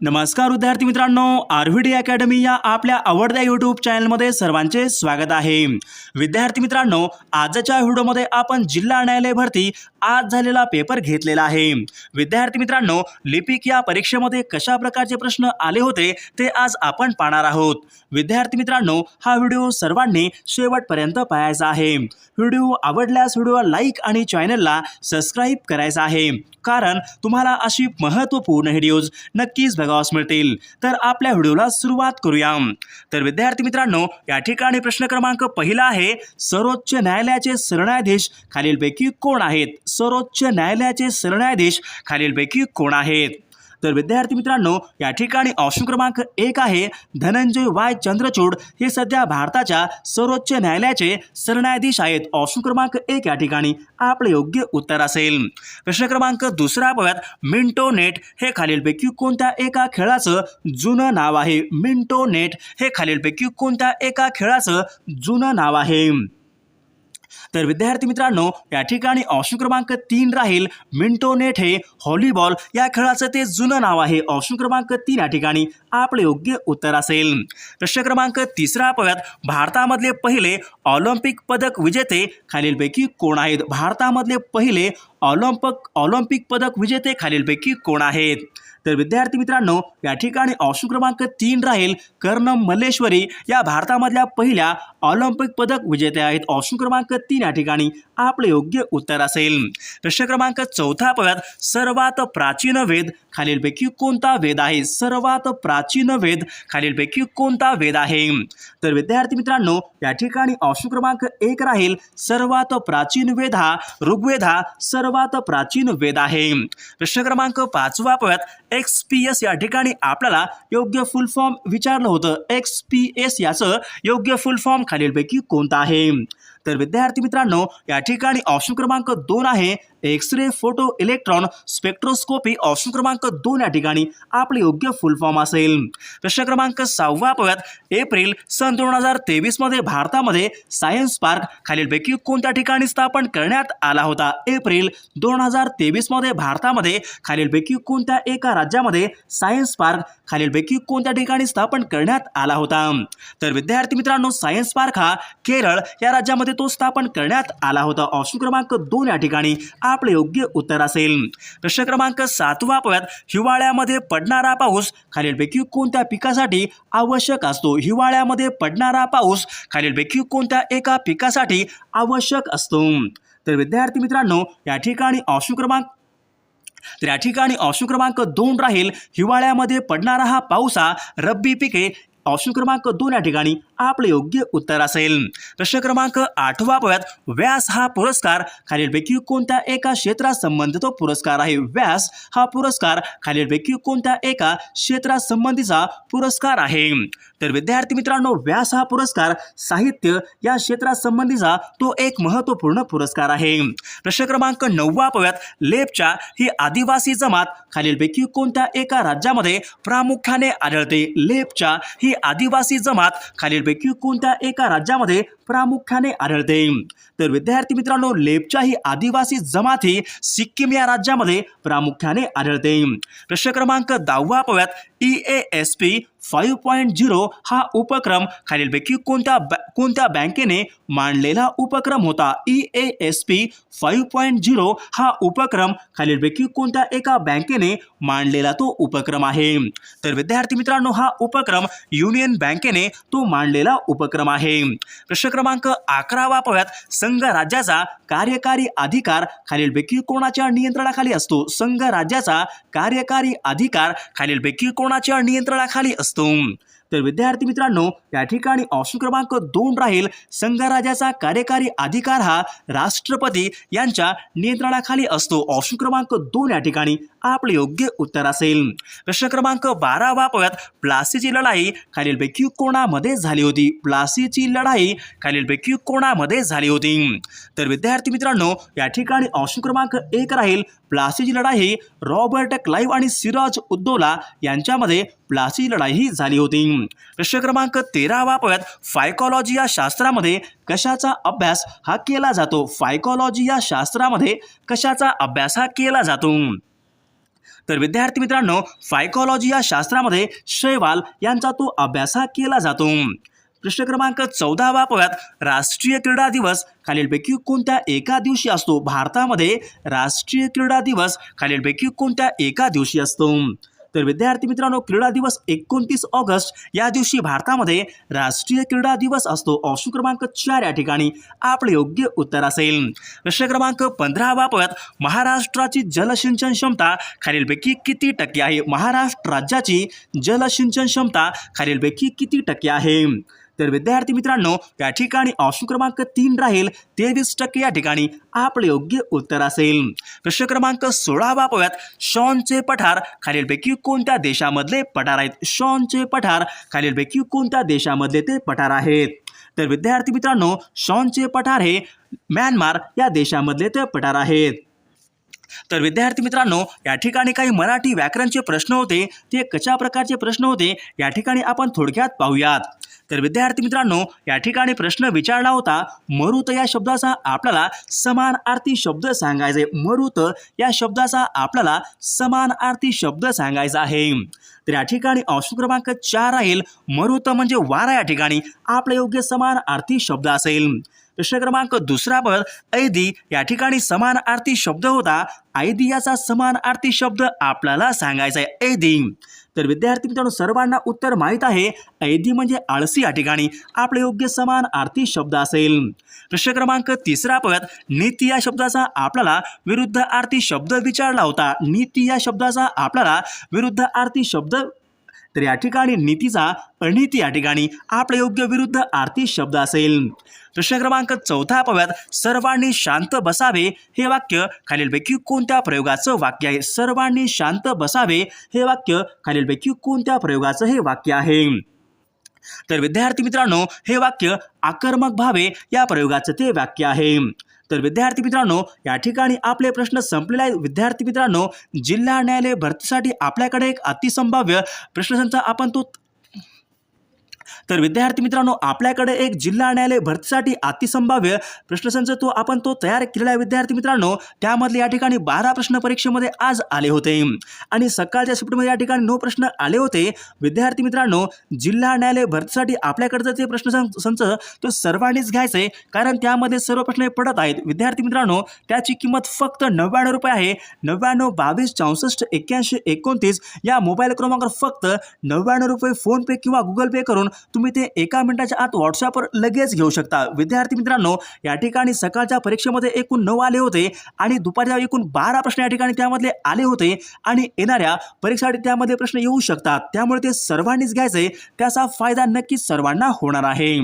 नमस्कार विद्यार्थी मित्रांनो आर व्ही डी अकॅडमी या आपल्या आवडत्या यूट्यूब चॅनलमध्ये सर्वांचे स्वागत आहे. विद्यार्थी मित्रांनो आजच्या व्हिडिओमध्ये आपण जिल्हा न्यायालय भरती आज झालेला पेपर घेतलेला आहे. विद्यार्थी मित्रांनो लिपिक या परीक्षेमध्ये कशा प्रकारचे प्रश्न आले होते ते आज आपण पाहणार आहोत. विद्यार्थी मित्रांनो हा व्हिडिओ सर्वांनी शेवटपर्यंत पाहायचा आहे. व्हिडिओ आवडल्यास व्हिडिओ लाईक आणि चॅनलला सबस्क्राईब करायचा आहे. कारण तुम्हाला अशी महत्त्वपूर्ण व्हिडिओज नक्कीच बघावास मिळतील. तर आपल्या व्हिडिओला सुरुवात करूया. तर विद्यार्थी मित्रांनो या ठिकाणी प्रश्न क्रमांक पहिला आहे सर्वोच्च न्यायालयाचे सरन्यायाधीश खालीलपैकी कोण आहेत? सर्वोच्च न्यायालयाचे सरन्यायाधीश खालीलपैकी कोण आहेत? तर विद्यार्थी मित्रांनो या ठिकाणी ऑप्शन क्रमांक एक आहे धनंजय वाय चंद्रचूड. हे सध्या भारताच्या सर्वोच्च न्यायालयाचे सरन्यायाधीश आहेत. ऑप्शन क्रमांक एक या ठिकाणी आपले योग्य उत्तर असेल. प्रश्न क्रमांक दुसरा पाहूयात मिंटो नेट हे खालीलपैकी कोणत्या एका खेळाचं जुनं नाव आहे? मिंटो नेट हे खालीलपैकी कोणत्या एका खेळाचं जुनं नाव आहे? तर विद्यार्थी मित्रांनो या ठिकाणी ऑप्शन क्रमांक तीन राहील मिंटो नेट हे व्हॉलीबॉल या खेळाचं ते जुनं नाव आहे. ऑप्शन क्रमांक तीन या ठिकाणी आपले योग्य उत्तर असेल. प्रश्न क्रमांक तिसरा पाहूयात. भारतामधले पहिले ऑलिम्पिक पदक विजेते खालीलपैकी कोण आहेत? भारतामधले पहिले ऑलिम्पिक ऑलिम्पिक पदक विजेते खालीलपैकी कोण आहेत? तर विद्यार्थी मित्रांनो या ठिकाणी ऑप्शन क्रमांक तीन राहील कर्णम मल्लेश्वरी. या भारतामधल्या पहिल्या ऑलिम्पिक पदक विजेत्या आहेत. ऑप्शन क्रमांक तीन या ठिकाणी आपले योग्य उत्तर असेल. प्रश्न क्रमांक चौथा पव्यात सर्वात प्राचीन वेद. खालीलपैकी कोणता वेद आहे? सर्वात प्राचीन वेद. खालीलपैकी कोणता वेद आहे? तर विद्यार्थी मित्रांनो या ठिकाणी ऑप्शन क्रमांक एक राहील. सर्वात प्राचीन वेद हा ऋग्वेद हा सर्वात प्राचीन वेद आहे. प्रश्न क्रमांक पाचवा पव्यात एक्स पी एस या ठिकाणी आपल्याला योग्य फुल फॉर्म विचारलं होतं. एक्स पी एस याचं योग्य फुल फॉर्म खालीलपैकी कोणता आहे? तर विद्यार्थी मित्रांनो या ठिकाणी ऑप्शन क्रमांक दोन आहे. X ray photo electron spectroscopy option क्रमांक दोन या ठिकाणी आपले योग्य फुल फॉर्म असेल. प्रश्न क्रमांक सहावा पाहूयात. एप्रिल सन दोन हजार तेवीसमध्ये भारतामध्ये सायन्स पार्क खालीलपैकी कोणत्या ठिकाणी स्थापन करण्यात आला होता? एप्रिल दोन हजार तेवीसमध्ये भारतामध्ये खालीलपैकी कोणत्या एका राज्यामध्ये सायन्स पार्क खालीलपैकी कोणत्या ठिकाणी स्थापन करण्यात आला होता? तर विद्यार्थी मित्रांनो सायन्स पार्क हा केरळ या राज्यामध्ये तो स्थापन करण्यात आला होता. ऑप्शन क्रमांक दोन या ठिकाणी आपले योग्य उत्तर असेल. प्रश्न क्रमांक सातवा पाहूयात हिवाळ्यामध्ये पडणारा पाऊस खालीलपैकी कोणत्या पिकासाठी आवश्यक असतो? हिवाळ्यामध्ये पडणारा पाऊस खालीलपैकी कोणत्या एका पिकासाठी आवश्यक असतो? तर विद्यार्थी मित्रांनो या ठिकाणी ऑप्शन क्रमांक तर या ठिकाणी ऑप्शन क्रमांक दोन राहील. हिवाळ्यामध्ये पडणारा हा पाऊस हा रब्बी पिके ऑप्शन क्रमांक दोन या ठिकाणी आपले योग्य उत्तर असेल. प्रश्न क्रमांक आठवा पाहूयात व्यास हा पुरस्कार खालीलपैकी कोणत्या एका क्षेत्रासंबंधित तो पुरस्कार आहे? व्यास हा पुरस्कार खालीलपैकी कोणत्या एका क्षेत्रासंबंधीचा पुरस्कार आहे? तर विद्यार्थी मित्रांनो व्यास हा पुरस्कार साहित्य या क्षेत्रासंबंधीचा तो एक महत्त्वपूर्ण पुरस्कार आहे. प्रश्न क्रमांक नववा पव्यात लेपच्या ही आदिवासी जमात खालीलपैकी कोणत्या एका राज्यामध्ये प्रामुख्याने आढळते? लेपच्या ही आदिवासी जमात खालीलपैकी कोणत्या एका राज्यामध्ये प्रामुख्याने आढळते? तर विद्यार्थी मित्रांनो लेपच्या ही आदिवासी जमात ही सिक्कीम या राज्यामध्ये प्रामुख्याने आढळते. प्रश्न क्रमांक दहावा पव्यात E A S P five point zero हा उपक्रम खालीलपैकी कोणत्या बॅ कोणत्या बँकेने मांडलेला उपक्रम होता? E A S P five point zero हा उपक्रम खालीलपैकी कोणत्या एका बँकेने मांडलेला तो उपक्रम आहे? तर विद्यार्थी मित्रांनो हा उपक्रम युनियन बँकेने तो मांडलेला उपक्रम आहे. प्रश्न क्रमांक अकरावा पाहूयात संघ राज्याचा कार्यकारी अधिकार खालीलपैकी कोणाच्या नियंत्रणाखाली असतो? संघ राज्याचा कार्यकारी अधिकार खालीलपैकी कोणाच्या नियंत्रणाखाली असतो? तर विद्यार्थी मित्रांनो या ठिकाणी ऑप्शन क्रमांक दोन राहील संघराज्याचा कार्यकारी अधिकार हा राष्ट्रपती यांच्या नियंत्रणाखाली असतो. ऑप्शन क्रमांक दोन या ठिकाणी. आपले योग्य उत्तर असेल. प्रश्न क्रमांक बारावा पाहूयात प्लासीची लढाई खालीलपैकी कोणामध्ये झाली होती? प्लासीची लढाई खालीलपैकी कोणामध्ये झाली होती? तर विद्यार्थी मित्रांनो या ठिकाणी ऑप्शन क्रमांक एक राहील. प्लासीची लढाई रॉबर्ट क्लाईव्ह आणि सिराज उद्दोला यांच्यामध्ये प्लासी लढाई ही झाली होती. प्रश्न क्रमांक तेरावा पाहूयात फायकॉलॉजी या शास्त्रामध्ये कशाचा अभ्यास हा केला जातो? फायकॉलॉजी या शास्त्रामध्ये कशाचा अभ्यास हा केला जातो? तर विद्यार्थी मित्रांनो सायकॉलॉजी या शास्त्रामध्ये शैवाल यांचा तो अभ्यास हा केला जातो. प्रश्न क्रमांक चौदावा पाहूयात राष्ट्रीय क्रीडा दिवस खालीलपैकी कोणत्या एका दिवशी असतो? भारतामध्ये राष्ट्रीय क्रीडा दिवस खालीलपैकी कोणत्या एका दिवशी असतो? तर विद्यार्थी मित्रांनो क्रीडा दिवस एकोणतीस ऑगस्ट या दिवशी भारतामध्ये राष्ट्रीय क्रीडा दिवस असतो. ऑप्शन क्रमांक चार या ठिकाणी आपले योग्य उत्तर असेल. प्रश्न क्रमांक पंधरा बाबत महाराष्ट्राची जलसिंचन क्षमता खालीलपैकी किती टक्के आहे? महाराष्ट्र राज्याची जलसिंचन क्षमता खालीलपैकी किती टक्के आहे? तर विद्यार्थी मित्रांनो या ठिकाणी ऑप्शन क्रमांक तीन राहील. तेवीस टक्के या ठिकाणी आपले योग्य उत्तर असेल. प्रश्न क्रमांक सोळावा पाहूयात शॉनचे पठार खालीलपैकी कोणत्या देशामधले पठार आहेत? शॉनचे पठार खालीलपैकी कोणत्या देशामधले ते पठार आहेत? तर विद्यार्थी मित्रांनो शॉनचे पठार हे म्यानमार या देशामधले ते पठार आहेत. तर विद्यार्थी मित्रांनो या ठिकाणी काही मराठी व्याकरणचे प्रश्न होते ते कशा प्रकारचे प्रश्न होते या ठिकाणी आपण थोडक्यात पाहूयात. तर विद्यार्थी मित्रांनो या ठिकाणी प्रश्न विचारला होता मरुत या शब्दाचा आपल्याला समान आरती शब्द सांगायचा मरुत या शब्दाचा आपल्याला समान आरती शब्द सांगायचा आहे. तर या ठिकाणी ऑप्शन क्रमांक चार राहील. मरुत म्हणजे वारा या ठिकाणी. आपला योग्य समान आर्थिक शब्द असेल. प्रश्न क्रमांक दुसरा पद ऐदी या ठिकाणी समान आर्थिक शब्द होता. ऐदी याचा समान आर्थिक शब्द आपल्याला सांगायचा आहे. ऐदी. तर विद्यार्थी मित्रांनो सर्वांना उत्तर माहीत आहे. ऐदी म्हणजे आळसी या ठिकाणी. आपले योग्य समान आरती शब्द असेल. प्रश्न क्रमांक तिसरा पद नीती या शब्दाचा आपल्याला विरुद्ध आरती शब्द विचारला होता. नीती या शब्दाचा आपल्याला विरुद्ध आरती शब्द तर या ठिकाणी नीतीचा अनिती या ठिकाणी आपल्या योग्य विरुद्ध आरती शब्द असेल. प्रश्न क्रमांक चौथा पव्यात सर्वांनी शांत बसावे हे वाक्य खालीलपैकी कोणत्या प्रयोगाचं वाक्य आहे? सर्वांनी शांत बसावे हे वाक्य खालीलपैकी कोणत्या प्रयोगाचं हे वाक्य आहे? तर विद्यार्थी मित्रांनो हे वाक्य आक्रमक भावे या प्रयोगाचं ते वाक्य आहे. तर विद्यार्थी मित्रांनो या ठिकाणी आपले प्रश्न संपलेले आहेत. विद्यार्थी मित्रांनो जिल्हा न्यायालय भरतीसाठी आपल्याकडे एक अतिसंभाव्य प्रश्नसंचा आपण तो तर विद्यार्थी मित्रांनो आपल्याकडे एक जिल्हा न्यायालय भरतीसाठी अतिसंभाव्य प्रश्नसंच तो आपण तो तयार केलेला आहे. विद्यार्थी मित्रांनो त्यामधले या ठिकाणी बारा प्रश्न परीक्षेमध्ये आज आले होते. आणि सकाळच्या शिफ्टमध्ये या ठिकाणी नऊ प्रश्न आले होते. विद्यार्थी मित्रांनो जिल्हा न्यायालय भरतीसाठी आपल्याकडचं ते प्रश्न संच तो सर्वांनीच घ्यायचं आहे कारण त्यामध्ये सर्व प्रश्न पडत आहेत. विद्यार्थी मित्रांनो त्याची किंमत फक्त नव्याण्णव रुपये आहे. नव्याण्णव बावीस चौसष्ट एक्क्याऐंशी एकोणतीस या मोबाईल क्रमांकावर फक्त नव्याण्णव रुपये फोनपे किंवा गुगल पे करून तुम्ही ते एका मिनिटाच्या आत व्हॉट्सअपवर लगेच घेऊ शकता. विद्यार्थी मित्रांनो या ठिकाणी सकाळच्या परीक्षेमध्ये एकूण नऊ आले होते आणि दुपारच्या एकूण बारा प्रश्न या ठिकाणी त्यामधले आले होते आणि येणाऱ्या परीक्षेसाठी त्यामध्ये प्रश्न येऊ शकतात. त्यामुळे ते सर्वांनीच घ्यायचे. त्याचा फायदा नक्कीच सर्वांना होणार आहे.